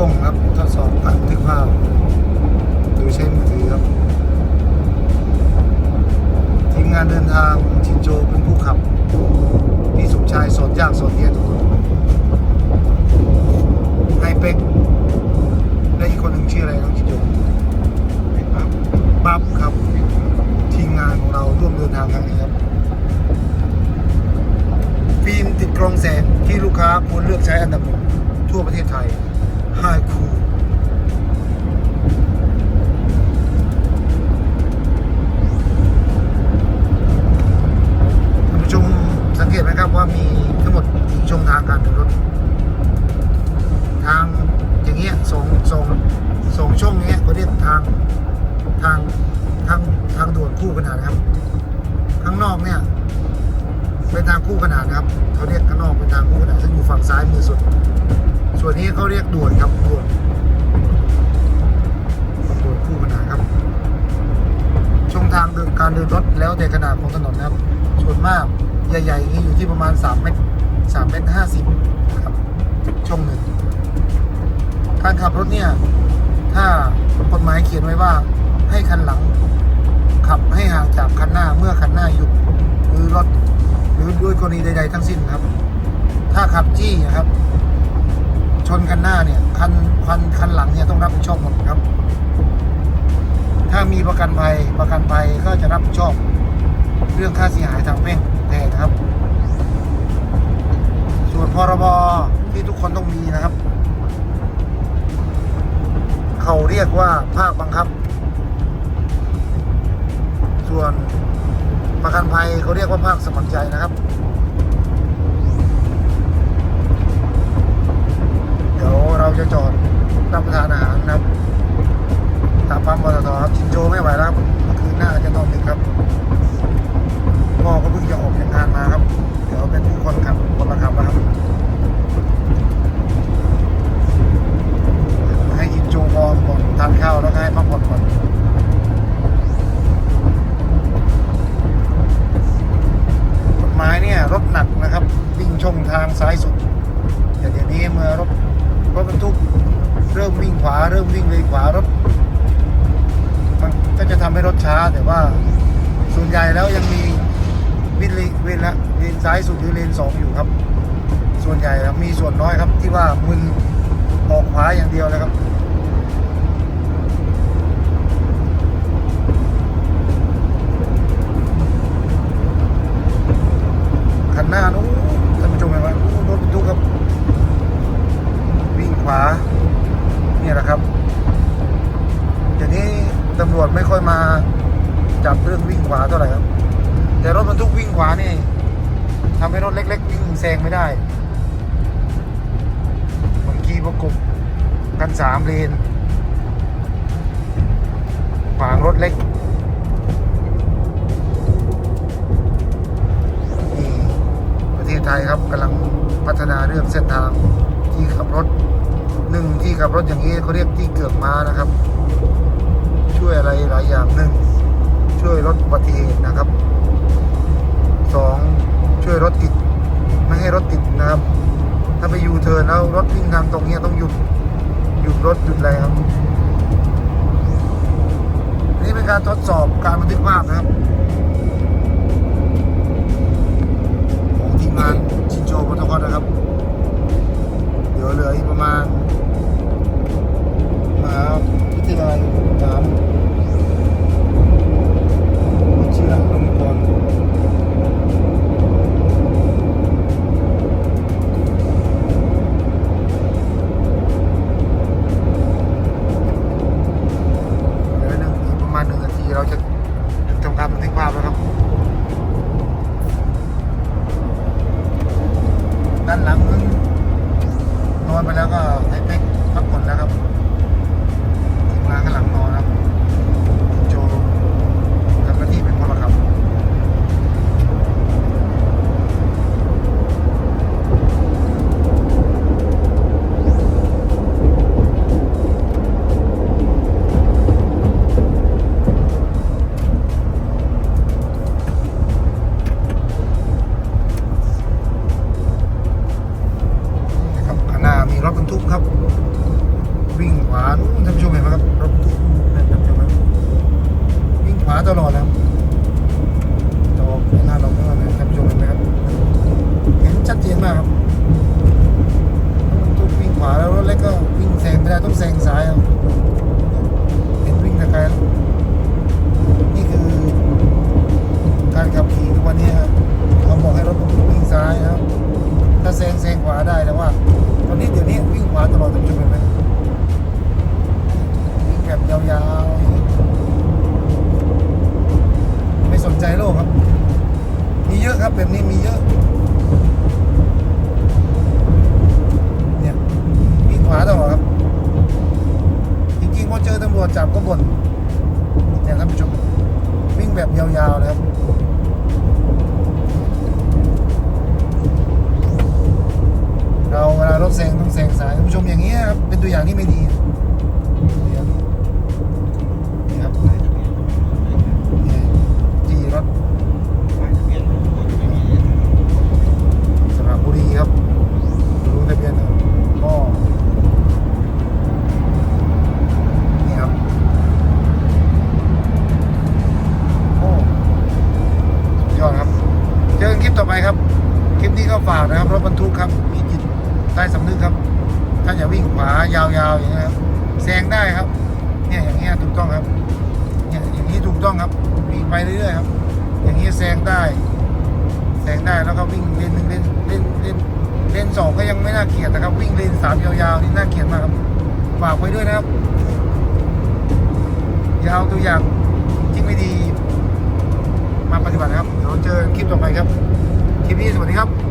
กล้องครับทดสอบการบันทึกภาพโดยใช้มือถือครับ ทีมงานเดินทางชินโจเป็นผู้ขับ พี่สมชายสอนยากสอนเย็นไฮเป็กและอีกคนหนึ่งชื่ออะไรน้องชินโจปั๊บปั๊บครับ ทีมงานของเราร่วมเดินทางครั้งนี้ครับฟิล์มติดกรองแสงที่ลูกค้าควรเลือกใช้อันดับหนึ่งทั่วประเทศไทย ไฮคูท่านผู้ชมสังเกตไหมครับว่ามีทั้งหมดกี่ช่องทางการเดินรถ ทางอย่างเงี้ยสองสองสองช่องเนี้ยเขาเรียกทางทางทางทางด่วนคู่ขนานนะครับ ข้างนอกเนี่ยเป็นทางคู่ขนานนะครับเขาเรียกข้างนอกเป็นทางคู่ขนานซึ่งอยู่ฝั่งซ้ายมือสุด ส่วนนี้เขาเรียกด่วนครับด่วนด่วนคู่ขนานครับช่องทางเดินการเดินรถแล้วแต่ขนาดของถนนนะครับส่วนมากใหญ่ๆอย่างนี้อยู่ที่ประมาณ3เมตร3เมตร50ครับช่องหนึ่งการขับรถเนี่ย ถ้ากฎหมายเขียนไว้ว่าให้คันหลัง ขับให้ห่างจากคันหน้าเมื่อคันหน้าหยุดหรือรถหรือด้วยกรณีใด ๆ ทั้งสิ้นครับ ถ้าขับจี้นะครับ ชนคันหน้าเนี่ยคันคันคันหลังเนี่ยต้องรับผิดชอบหมดครับ ถ้ามีประกันภัยประกันภัยก็จะรับผิดชอบ เรื่องค่าเสียหายทางแพ่งแทนครับ ส่วนพรบที่ทุกคนต้องมีนะครับ เขาเรียกว่าภาคบังคับ ส่วนประกันภัยเขาเรียกว่าภาคสมัครใจนะครับ จะจอดรับประทานอาหารนะครับตามปั๊มปตทครับชินโจไม่ไหวแล้วครับเมื่อคืนน่าจะนอนดึกครับพ่อก็เพิ่งจะออกจากงานมาครับ เดี๋ยวเป็นผู้คนขับคนละขับนะครับ ให้ชินโจวอก่อนทานข้าวแล้วก็ให้พักผ่อนก่อนกฎหมายเนี่ยรถหนักนะครับ วิ่งช่องทางซ้ายสุดแต่เดี๋ยวนี้เมื่อรถ รถบรรทุกเริ่มวิ่งขวา เริ่มวิ่งเลยขวารถมันก็จะทำให้รถช้าแต่ว่าส่วนใหญ่แล้วยังมีวินเลนละเลนซ้ายสุดหรือเลนสองอยู่ครับ ส่วนใหญ่ครับมีส่วนน้อยครับที่ว่ามึนออกขวาอย่างเดียวเลยครับคันหน้านู้น วาเนี่ยแหละครับเดี๋ยวนี้ตำรวจไม่ค่อยมาจับเรื่องวิ่งขวาเท่าไหร่ครับ แต่รถบรรทุกวิ่งขวานี่ทำให้รถเล็ก ๆ วิ่งแซงไม่ได้ผมขี่ประกบกันสามเลนขวางรถเล็กนี่ประเทศไทยครับกำลังพัฒนาเรื่องเส้นทางที่ขับรถ หนึ่งที่ขับรถอย่างนี้เขาเรียกที่เกือกม้านะครับ ช่วยอะไรหลายอย่างหนึ่งช่วยลดอุบัติเหตุนะครับสองช่วยรถติด ไม่ให้รถติดนะครับ ถ้าไปยูเทิร์นแล้วรถวิ่งทางตรงนี้ต้องหยุดหยุดรถหยุดอะไรครับนี่เป็นการทดสอบการบันทึกภาพนะครับ อเจอตำรวจจับก็บ่นเนี่ยครับผู้ชมวิ่งแบบยาวๆนะครับเราเวลารถแซงต้องแซงสายคุณผู้ชมอย่างนี้ครับเป็นตัวอย่างที่ไม่ดี ต่อไปครับ คลิปนี้ก็ฝากนะครับรถบรรทุกครับมีจิตใต้สำนึกครับถ้าอย่าวิ่งขวายาวๆอย่างนี้ครับแซงได้ครับ เนี่ยอย่างเงี้ยถูกต้องครับเนี่ยอย่างนี้ถูกต้องครับวิ่งไปเรื่อยๆครับ อย่างนี้แซงได้แซงได้แล้วก็วิ่งเลนหนึ่งเลนเลนเลนเลนสองก็ยังไม่น่าเกลียดนะครับ วิ่งเลนสามยาวๆนี่น่าเกลียดมากครับฝากไว้ด้วยนะครับอย่าเอาตัวอย่างที่ไม่ดี มาปฏิบัตินะครับเดี๋ยวเจอคลิปต่อไปครับ ลิปนี้สวัสดีครับ